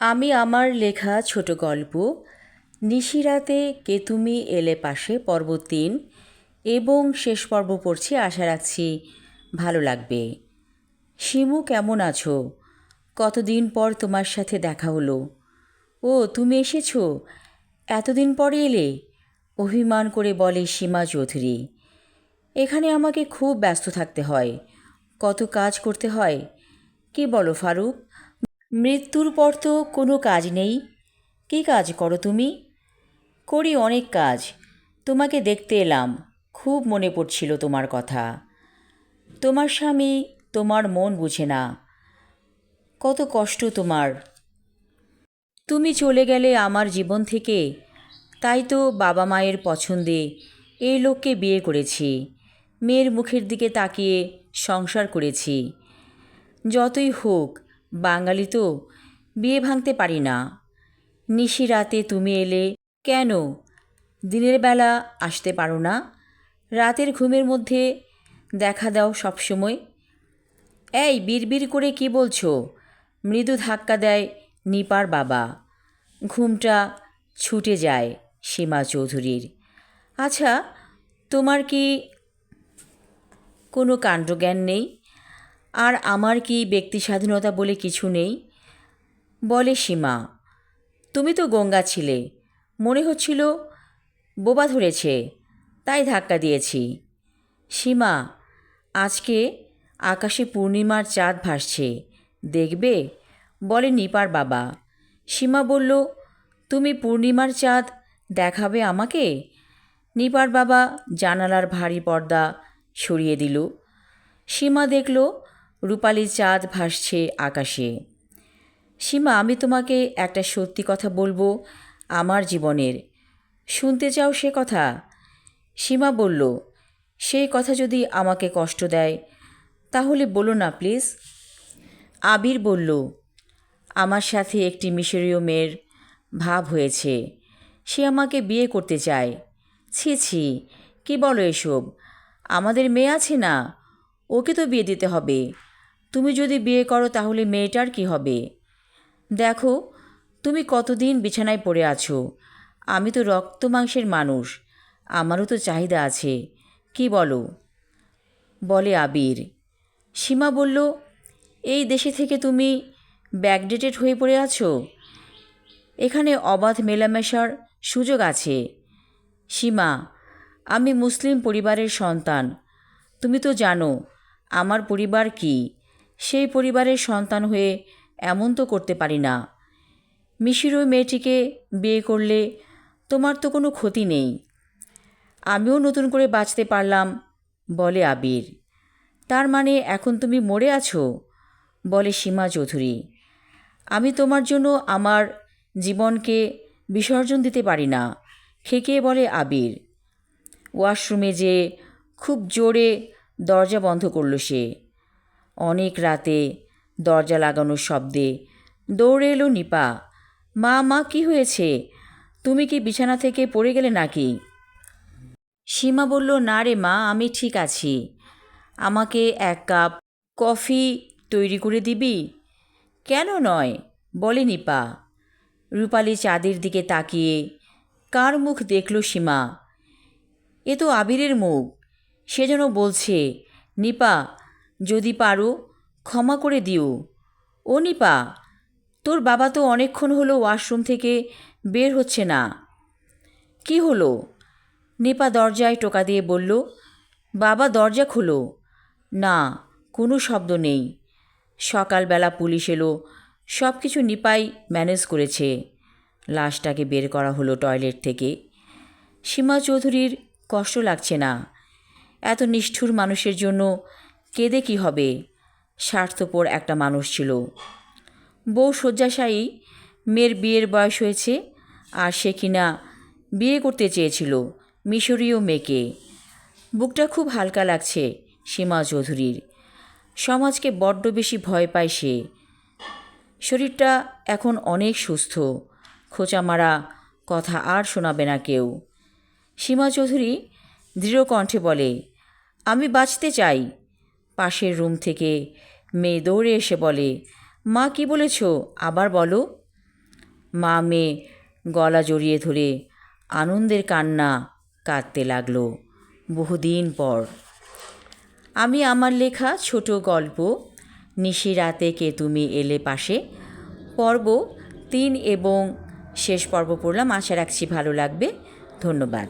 আমি আমার লেখা ছোট গল্প, নিশিরাতে কে তুমি এলে পাশে পর্ব তিন এবং শেষ পর্ব পড়ছি আশা রাখছি ভালো লাগবে। শিমু, কেমন আছো? কতদিন পর তোমার সাথে দেখা হলো? ও, তুমি এসেছ? এতদিন পরে এলে? অভিমান করে বলে সীমা চৌধুরী। এখানে আমাকে খুব ব্যস্ত থাকতে হয়। কত কাজ করতে হয়? কি বলো ফারুক? মৃত্যুর পর তো কোনো কাজ নেই। কী কাজ করো তুমি? করি অনেক কাজ। তোমাকে দেখতে এলাম। খুব মনে পড়ছিল তোমার কথা। তোমার স্বামী তোমার মন বুঝে না। কত কষ্ট তোমার। তুমি চলে গেলে আমার জীবন থেকে? তাই তো বাবা মায়ের পছন্দে এই লোককে বিয়ে করেছি। মেয়ের মুখের দিকে তাকিয়ে সংসার করেছি। যতই হোক বাঙালি তো, বিয়ে ভাঙতে পারি না। নিশি রাতে তুমি এলে কেন? দিনের বেলা আসতে পারো না। রাতের ঘুমের মধ্যে দেখা দাও সবসময়। এই বিড়বিড় করে কি বলছো? মৃদু ধাক্কা দেয় নিপার বাবা। ঘুমটা ছুটে যায় সীমা চৌধুরীর। আচ্ছা তোমার কি কোনো কাণ্ডজ্ঞান নেই? আর আমার কি ব্যক্তি স্বাধীনতা বলে কিছু নেই? বলে সীমা। তুমি তো গঙ্গা ছিলে। মনে হচ্ছিল বোবা ধরেছে। তাই ধাক্কা দিয়েছি। সীমা, আজকে আকাশে পূর্ণিমার চাঁদ ভাসছে। দেখবে? বলে নিপার বাবা। সীমা বলল, তুমি পূর্ণিমার চাঁদ দেখাবে আমাকে? নিপার বাবা জানালার ভারী পর্দা সরিয়ে দিল। সীমা দেখল রূপালি চাঁদ ভাসছে আকাশে। সীমা, আমি তোমাকে একটা সত্যি কথা বলব, আমার জীবনের। শুনতে চাও সে কথা? সীমা বলল সেই কথা যদি আমাকে কষ্ট দেয়, তাহলে বলো না প্লিজ। আবির বলল, আমার সাথে একটি মিশরীয় মেয়ের ভাব হয়েছে, সে আমাকে বিয়ে করতে চায়। ছি ছি, কী বলো এসব? আমাদের মেয়ে আছে না? ওকে তো বিয়ে দিতে হবে। তুমি যদি বিয়ে করো তাহলে মেয়েটার কি হবে? দেখো, তুমি কতদিন বিছানায় পড়ে আছো? আমি তো রক্ত মাংসের মানুষ, আমারও তো চাহিদা আছে। কি বলো? বলে আবির। সীমা বলল, এই দেশে থেকে তুমি ব্যাকডেটেড হয়ে পড়ে আছো? এখানে অবাধ মেলামেশার সুযোগ আছে। সীমা, আমি মুসলিম পরিবারের সন্তান। তুমি তো জানো, আমার পরিবার কি? সেই পরিবারের সন্তান হয়ে এমন তো করতে পারি না। মিশির ওই মেয়েটিকে বিয়ে করলে তোমার তো কোনো ক্ষতি নেই। আমিও নতুন করে বাঁচতে পারলাম, বলে আবির। তার মানে এখন তুমি মরে আছো, বলে সীমা চৌধুরী। আমি তোমার জন্য আমার জীবনকে বিসর্জন দিতে পারি না, খেকে বলে আবির। ওয়াশরুমে যে খুব জোরে দরজা বন্ধ করল সে। অনেক রাতে দরজা লাগানোর শব্দে দৌড়ে এলো নিপা। মা মা, কি হয়েছে? তুমি কি বিছানা থেকে পড়ে গেলে নাকি? সীমা বলল, না রে মা, আমি ঠিক আছি। আমাকে এক কাপ কফি তৈরি করে দিবি? কেন নয়? বলে নিপা। রূপালি চাঁদের দিকে তাকিয়ে কার মুখ দেখল সীমা? এ তো আবিরের মুখ। সে যেন বলছে, নিপা যদি পারো, ক্ষমা করে দিও। ও নিপা, তোর বাবা তো অনেকক্ষণ হলো ওয়াশরুম থেকে বের হচ্ছে না। কি হলো? নিপা দরজায় টোকা দিয়ে বলল, বাবা দরজা খোলো। না, কোনো শব্দ নেই। সকালবেলা পুলিশ এলো সব কিছু নিপাই ম্যানেজ করেছে। লাশটাকে বের করা হলো টয়লেট থেকে। সীমা চৌধুরীর কষ্ট লাগছে না। এত নিষ্ঠুর মানুষের জন্য কেঁদে কী হবে? স্বার্থপর একটা মানুষ ছিল। বউ শয্যাশায়ী, মেয়ের বিয়ের বয়স হয়েছে, আর সে কিনা বিয়ে করতে চেয়েছিল মিশরীয় মেয়েকে। বুকটা খুব হালকা লাগছে সীমা চৌধুরীর। সমাজকে বড্ড বেশি ভয় পায় সে। শরীরটা এখন অনেক সুস্থ। খোঁচা মারা কথা আর শোনাবে না কেউ। সীমা চৌধুরী দৃঢ় কণ্ঠে বলে, আমি বাঁচতে চাই। পাশের রুম থেকে। মেয়ে দৌড়ে এসে বলে, মা, কি বলেছ? আবার বলো। মা, মেয়ে গলা জড়িয়ে ধরে আনন্দের কান্না কাঁদতে লাগল বহুদিন পর। আমি আমার লেখা ছোট গল্প নিশি রাতে কে তুমি এলে পাশে, পর্ব তিন এবং শেষ পর্ব পড়লাম। আশা রাখছি ভালো লাগবে। ধন্যবাদ।